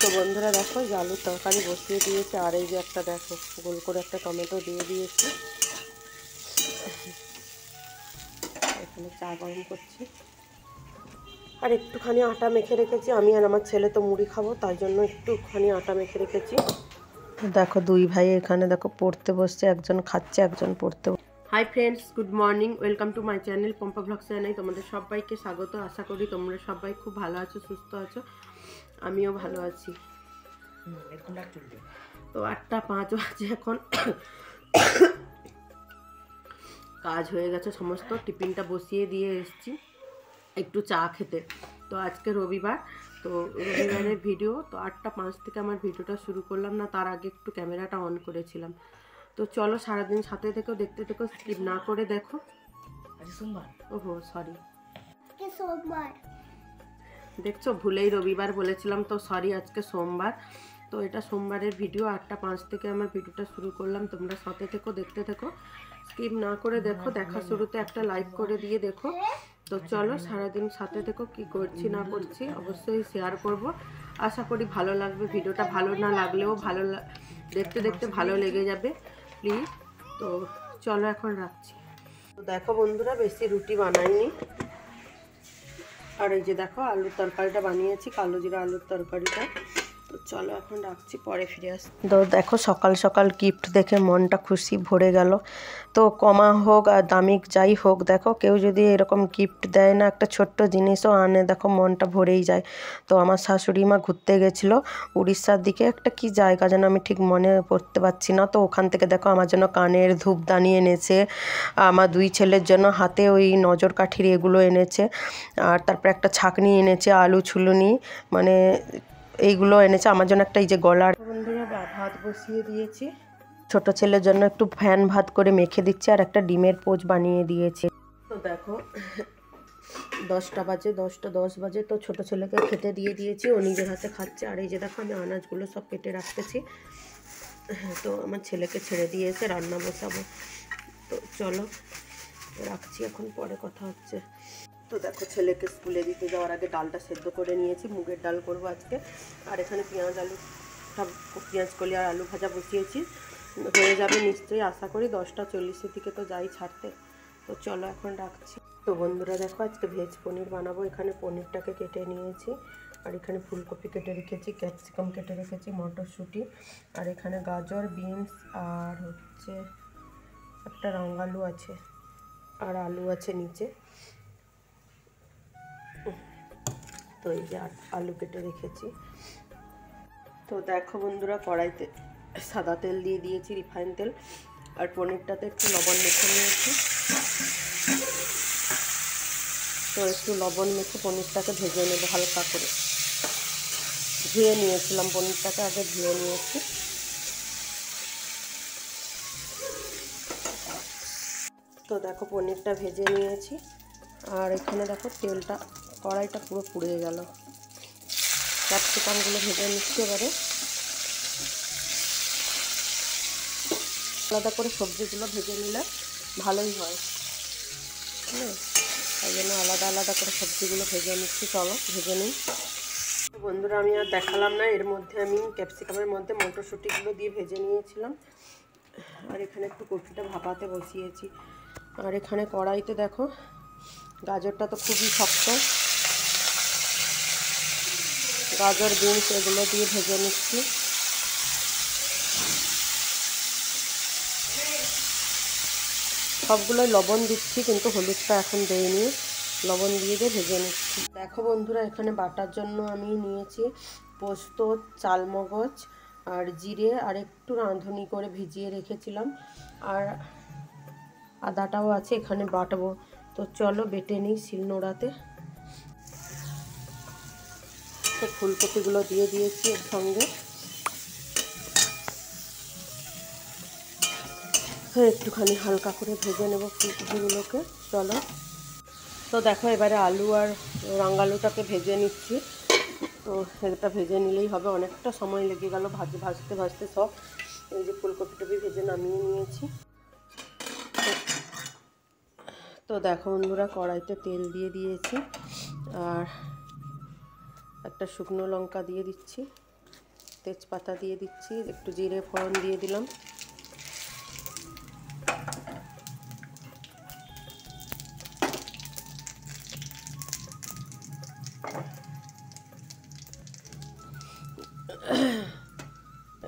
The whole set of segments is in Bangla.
তো বন্ধুরা দেখো যে আলুর তরকারি বসিয়ে দিয়েছে, আর এই যে একটা দেখো, গোল করে একটা টমেটো দিয়ে দিয়েছে। এখানে চা গরম করছি। আর একটুখানি আটা মেখে রেখেছি। আমি আর আমার ছেলে তো মুড়ি খাব, তাই জন্য একটুখানি আটা মেখে রেখেছি। দেখো দুই ভাই এখানে দেখো পড়তে বসছে, একজন খাচ্ছে, একজন পড়তে hi friends good morning welcome to my channel Pompa blog channel তোমাদের সবাইকে স্বাগত। আশা করি তোমরা সবাই খুব ভালো আছো, সুস্থ আছো। আমিও ভালো আছি। তো আটটা পাঁচ বাজে এখন। কাজ হয়ে গেছে সমস্ত টিফিনটা বসিয়ে দিয়ে এসছি একটু চা খেতে। তো আজকে রবিবার তো রবিবারের ভিডিও তো আটটা পাঁচ থেকে আমার ভিডিওটা শুরু করলাম না তার আগে একটু ক্যামেরাটা অন করেছিলাম। তো চলো সারাদিন সাথে থেকেও দেখতে থেকেও স্কিপ না করে দেখো। সোমবার? ওহো সরি সোমবার। দেখছ? ভুলেই রবিবার বলেছিলাম, তো সরি আজকে সোমবার। তো এটা সোমবারের ভিডিও আটটা পাঁচ থেকে আমার ভিডিওটা শুরু করলাম। তোমরা সাথে থেকো, দেখতে থেকো। স্কিপ না করে দেখো, দেখা শুরুতে একটা লাইক করে দিয়ে দেখো। তো চলো, সারাদিন সাথে থেকো, কি করছি, না করছি, অবশ্যই শেয়ার করব। আশা করি ভালো লাগবে ভিডিওটা ভালো না লাগলেও ভালো দেখতে দেখতে ভালো লেগে যাবে প্লিজ তো চলো এখন রাখছি। তো দেখো বন্ধুরা, বেশি রুটি বানাইনি। আর এই যে দেখো আলুর তরকারিটা বানিয়েছি কালো জিরা আলুর তরকারিটা। তো চলো এখন রাখছি, পরে ফিরে আস তো দেখো সকাল সকাল গিফট দেখে মনটা খুশি ভরে গেল। তো কমা হোক আর দামিক যাই হোক, দেখো কেউ যদি এরকম গিফট দেয় না, একটা ছোট্ট জিনিসও আনে, দেখো মনটা ভরেই যায়। তো আমার শাশুড়ি মা ঘুরতে গেছিল উড়িষ্যার দিকে, একটা কি জায়গা যেন আমি ঠিক মনে পড়তে পারছি না। তো ওখান থেকে দেখো আমার জন্য কানের ধূপদানি এনেছে, আমার দুই ছেলের জন্য হাতে ওই নজর কাঠির এগুলো এনেছে, আর তারপরে একটা ছাকনি এনেছে, আলু ছুলুনি মানে এইগুলো এনেছে। আমার জন্য একটা এই যে গলার বন্ধুরা ভাত বসিয়ে দিয়েছি। ছোট ছেলের জন্য একটু ফ্যান ভাত করে মেখে দিচ্ছে আর একটা ডিমের পোচ বানিয়ে দিয়েছে। তো দেখো দশটা বাজে দশটা দশ বাজে তো ছোট ছেলেকে খেতে দিয়ে দিয়েছি। ও নিজের হাতে খাচ্ছে। আর এই যে দেখো আমি আনাজগুলো সব কেটে রাখতেছি। তো আমার ছেলেকে ছেড়ে দিয়েছে রান্না বসাবো। তো চলো রাখছি এখন পরে কথা হচ্ছে। তো দেখো, ছেলেকে স্কুলে দিতে যাওয়ার আগে ডালটা সেদ্ধ করে নিয়েছি, মুগের ডাল করব আজকে। আর এখানে পেঁয়াজ আলু, সব পেঁয়াজ কলি আর আলু ভাজা বসিয়েছি। হয়ে যাবে নিশ্চয়ই, আশা করি দশটা চল্লিশের দিকে তো যাই ছাড়তে। তো চলো এখন রাখছি। তো বন্ধুরা দেখো, আজকে ভেজ পনির বানাবো। এখানে পনিরটাকে কেটে নিয়েছি। আর এখানে ফুলকপি কেটে রেখেছি, ক্যাপসিকাম কেটে রেখেছি, মটরশুঁটি। আর এখানে গাজর, বিনস আর হচ্ছে একটা রাঙ্গালু আছে। আর আলু আছে নিচে। তো এই যে আলু কেটে রেখেছি। তো দেখো বন্ধুরা, কড়াইতে সাদা তেল দিয়ে দিয়েছি, রিফাইন তেল, আর পনিরটাতে একটু লবণ মেখে নিয়েছি। তো একটু লবণ মেখে পনিরটাকে ভেজে নেব হালকা করে। ধুয়ে নিয়েছিলাম, পনিরটাকে আগে ধুয়ে নিয়েছি। তো দেখো, পনিরটা ভেজে নিয়েছি। আর এখানে দেখো, তেলটা কড়াইটা পুরো পুড়ে গেল। ক্যাপসিকামগুলো ভেজে নিচ্ছে এবারে। আলাদা করে সবজিগুলো ভেজে নিলে ভালোই হয়। তাই জন্য আলাদা আলাদা করে সবজিগুলো ভেজে নিচ্ছি। চলো, ভেজে নিই। বন্ধুরা, আমি আর দেখালাম না, এর মধ্যে আমি ক্যাপসিকামের মধ্যে মটরশুঁটিগুলো দিয়ে ভেজে নিয়েছিলাম। আর এখানে একটু কপিটা ভাপাতে বসিয়েছি। আর এখানে কড়াইতে দেখো, গাজরটা তো খুবই শক্ত। গাজর, বিনস এগুলো দিয়ে ভেজে নিচ্ছি। সবগুলোই লবণ দিচ্ছি, কিন্তু হলুদটা এখন দেইনি। লবণ দিয়ে দিয়ে ভেজে নিচ্ছি। দেখো বন্ধুরা, এখানে বাটার জন্য আমি নিয়েছি পোস্ত, চালমগজ আর জিরে, আর একটু রাঁধুনি করে ভিজিয়ে রেখেছিলাম। আর আদাটাও আছে, এখানে বাটবো। তো চলো বেটে নিই শিলনোড়াতে। তো ফুলকপিগুলো দিয়ে দিয়েছি এর সঙ্গে। একটুখানি হালকা করে ভেজে নেব ফুলকপিগুলোকে। চলো। তো দেখো, এবারে আলু আর রাঙ্গালুটাকে ভেজে নিচ্ছি। তো সেটা ভেজে নিলেই হবে। অনেকটা সময় লেগে গেল ভাজ ভাজতে ভাজতে সব। এই যে ফুলকপি টপি ভেজে নামিয়ে নিয়েছি। তো দেখো বন্ধুরা, কড়াইতে তেল দিয়ে দিয়েছি। আর একটা শুকনো লঙ্কা দিয়ে দিচ্ছি, তেজপাতা দিয়ে দিচ্ছি, একটু জিরে ফোড়ন দিয়ে দিলাম।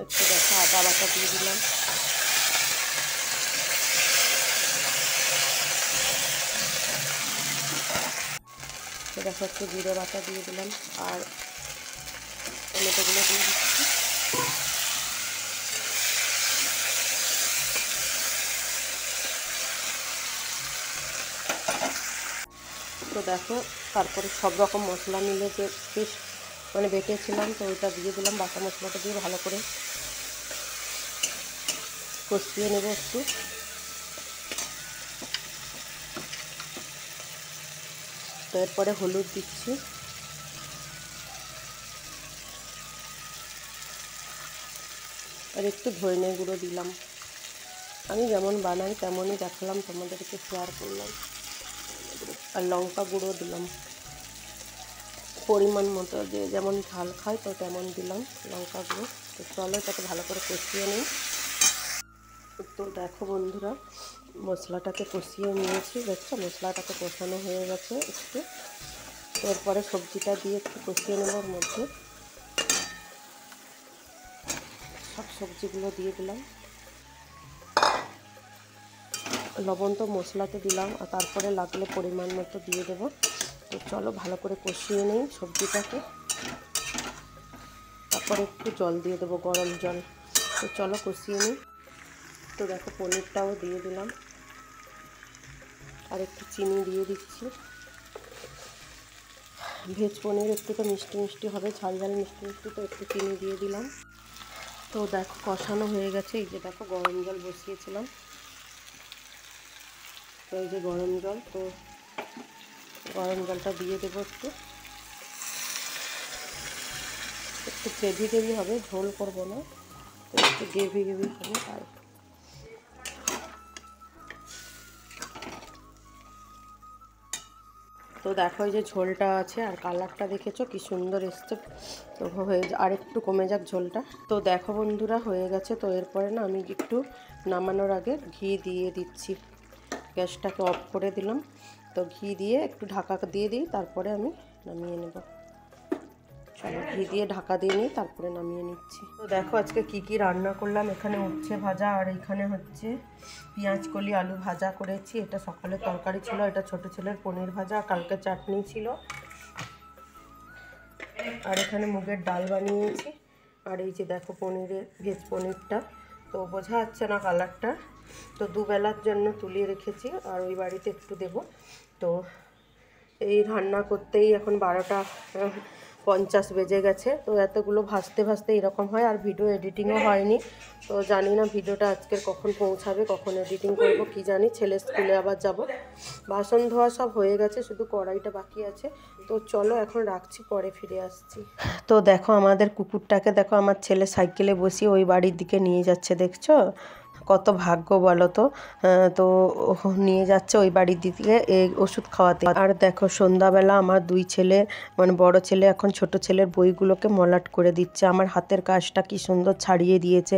একটু দেখো, আদা বাটা দিয়ে দিলাম। তো দেখো একটু জিরে বাটা দিয়ে দিলাম আর টমেটোগুলো দিয়ে দিচ্ছি। তো দেখো, তারপরে সব রকম মশলা মিলে যে পেস্ট মানে বেটেছিলাম, তো ওইটা দিয়ে দিলাম, বাটা মশলাটা দিয়ে ভালো করে কষিয়ে নেব একটু। তো এরপরে হলুদ দিচ্ছি। আর একটু ধনে গুঁড়ো দিলাম। আমি যেমন বানাই তেমনই দেখালাম, তোমাদেরকে শেয়ার করলাম। আর লঙ্কা গুঁড়ো দিলাম। পরিমাণ মতো যে যেমন ঝাল খায় তো তেমন দিলাম লঙ্কা গুঁড়ো। তো চলো এটাকে ভালো করে কষিয়ে নিই। তো দেখো বন্ধুরা মশলাটাকে কষিয়ে নিয়েছি, দেখছ? মশলাটাকে কষানো হয়ে গেছে একটু। এরপরে সবজিটা দিয়ে একটু কষিয়ে নেবার মধ্যে। সব সবজিগুলো দিয়ে দিলাম। লবণ তো মশলাতে দিলাম, আর তারপরে লাগলে পরিমাণ মতো দিয়ে দেবো। তো চলো ভালো করে কষিয়ে নিই সবজিটাকে। তারপরে একটু জল দিয়ে দেবো, গরম জল। তো চলো কষিয়ে নিই। তো দেখো, পনিরটাও দিয়ে দিলাম। আর একটু চিনি দিয়ে দিচ্ছি। ভেজ পনির একটু তো মিষ্টি মিষ্টি হবে, ঝাল ঝাল মিষ্টি মিষ্টি তো একটু চিনি দিয়ে দিলাম। তো দেখো কষানো হয়ে গেছে, এই যে দেখো গরম জল বসিয়েছিলাম। তো এই যে গরম জল, তো গরম জলটা দিয়ে দেবো একটু। একটু গ্রেভি গ্রেভি হবে, ঝোল করব না, তো একটু গ্রেভি গ্রেভি হবে তাই তো দেখো এই যে ঝোলটা আছে আর কালারটা দেখেছ? কি সুন্দর এসছে। তো হয়ে আর একটু কমে যাক ঝোলটা। তো দেখো বন্ধুরা, হয়ে গেছে। তো এরপরে না আমি একটু নামানোর আগে ঘি দিয়ে দিচ্ছি। গ্যাসটাকে অফ করে দিলাম। তো ঘি দিয়ে একটু ঢাকা দিয়ে দিই, তারপরে আমি নামিয়ে নেব। চলো, ঘি দিয়ে ঢাকা দিয়ে নিই, তারপরে নামিয়ে নিচ্ছি। তো দেখো আজকে কি কি রান্না করলাম, এখানে উচ্ছে ভাজা আর এখানে হচ্ছে পেঁয়াজ, কলি, আলু ভাজা করেছি। এটা সকালের তরকারি ছিল, এটা ছোট ছেলের পনির ভাজা, কালকে চাটনি ছিল। আর এখানে মুগের ডাল বানিয়েছি। আর এই যে দেখো পনিরের, ভেজ পনিরটা। তো বোঝা যাচ্ছে না কালারটা। তো দুবেলার জন্য তুলিয়ে রেখেছি, আর ওই বাড়িতে একটু দেব। তো এই রান্না করতেই এখন বারোটা পঞ্চাশ বেজে গেছে। তো এতগুলো ভাসতে ভাসতে এরকম হয় আর ভিডিও এডিটিংও হয়নি। তো জানি না ভিডিওটা আজকের কখন পৌঁছাবে, কখন এডিটিং করব, কি জানি। ছেলে স্কুলে আবার যাব। বাসন ধোয়া সব হয়ে গেছে, শুধু কড়াইটা বাকি আছে। তো চলো এখন রাখছি, পরে ফিরে আসছি। তো দেখো আমাদের কুকুরটাকে, দেখো আমার ছেলে সাইকেলে বসিয়ে ওই বাড়ির দিকে নিয়ে যাচ্ছে, দেখছ? কত ভাগ্য বলো তো? তো নিয়ে যাচ্ছে ওই বাড়ির দিকে এই ওষুধ খাওয়াতে। আর দেখো সন্ধ্যাবেলা আমার দুই ছেলে মানে বড় ছেলে, এখন ছোট ছেলের বইগুলোকে মলাট করে দিচ্ছে। আমার হাতের কাজটা কি সুন্দর ছাড়িয়ে দিয়েছে।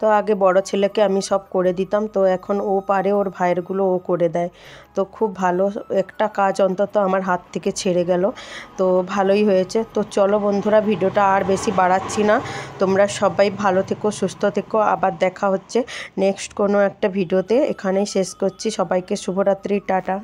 তো আগে বড় ছেলেকে আমি সব করে দিতাম, তো এখন ও পারে, ওর ভাইয়েরগুলো ও করে দেয়। তো খুব ভালো একটা কাজ অন্তত আমার হাত থেকে ছেড়ে গেল। তো ভালোই হয়েছে। তো চলো বন্ধুরা, ভিডিওটা আর বেশি বাড়াচ্ছি না। তোমরা সবাই ভালো থেকো, সুস্থ থেকো। আবার দেখা হচ্ছে। নেক্সট কোনো একটা ভিডিওতে এখানেই শেষ করছি। সবাইকে শুভরাত্রি টাটা।